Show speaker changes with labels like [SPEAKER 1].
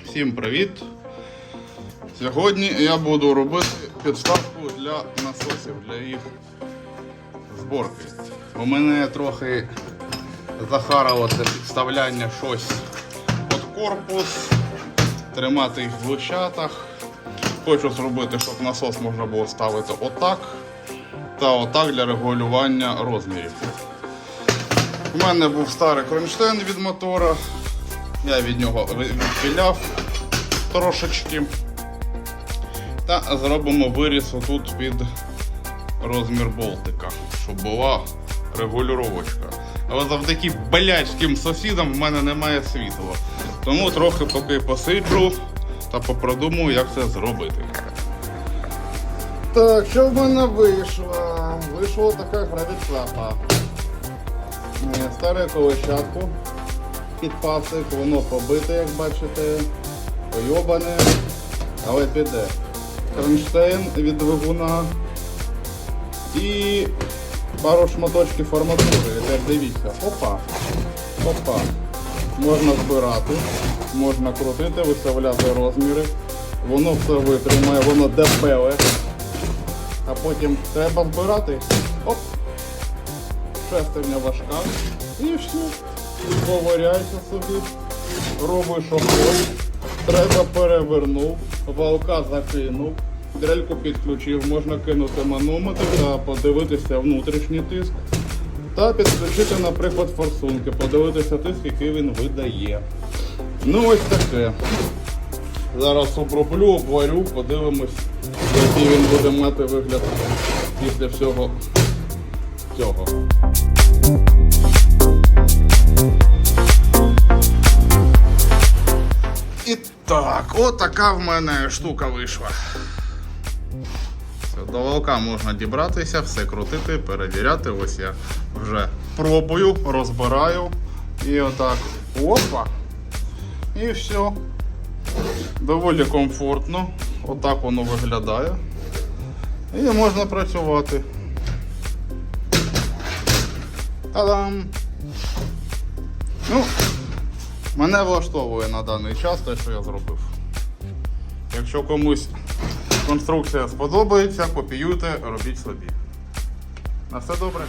[SPEAKER 1] Всім привіт! Сьогодні я буду робити підставку для насосів, для їх зборки. У мене трохи захарило це підставляння щось під корпус, тримати їх в лищатах. Хочу зробити, щоб насос можна було ставити отак та отак для регулювання розмірів. У мене був старий кронштейн від мотора. Я від нього відпиляв трошечки. Та зробимо виріз отут під розмір болтика, щоб була регулювачка. Але завдяки болячським сусідам в мене немає світла. Тому трохи поки посиджу та попродумаю, як це зробити. Так, що в мене вийшло? Вийшла така гравіцапа. Старе колещатку під пасик, воно побите, як бачите, пойобане, але піде. Кронштейн від двигуна і пару шматочків фарматури. Тепер дивіться, опа, опа. Можна збирати, можна крутити, виставляти розміри. Воно все витримає, воно дебеле. А потім треба збирати. Оп! Шестерня важка. І все. Поваряйся собі. Роби, що хочеш. Треба перевернув, валка закинув, дрельку підключив, можна кинути манометр та подивитися внутрішній тиск. Та підключити, наприклад, форсунки, подивитися тиск, який він видає. Ну ось таке. Зараз оброблю, обварю, подивимось, який він буде мати вигляд після всього цього. І так, от така в мене штука вийшла. Все, до волка можна дібратися, все крутити, перевіряти. Ось я вже пробую, розбираю. І отак. Опа! І все. Доволі комфортно. Отак воно виглядає. І можна працювати. Та-дам! Ну, мене влаштовує на даний час те, що я зробив. Якщо комусь конструкція сподобається, копіюйте, робіть собі. На все добре.